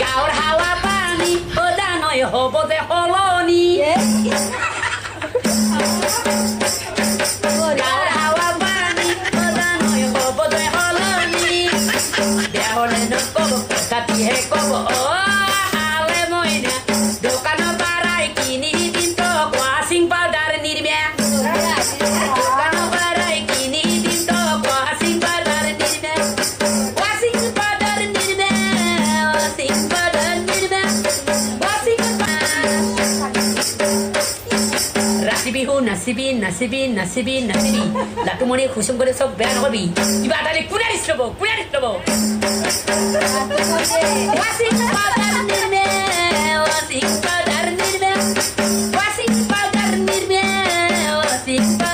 গাঁৱৰ হাৱা পানী সদা নয় হ'ব যে সলনি গাঁৱৰ হাৱা পানী সদা নয় হ'ব যে সলনি বেয়া হ'লে নক'ব কাটিহে ক'ব অ নাচিবি হো, নাচিবি নাচিবি নাসিবি নাসিবি লাটুমণি খুশুম করে সব বেয়া নকবি কিবা এটা কোনে দিছ ল'ব কোনে দিছ ল'ব Bye.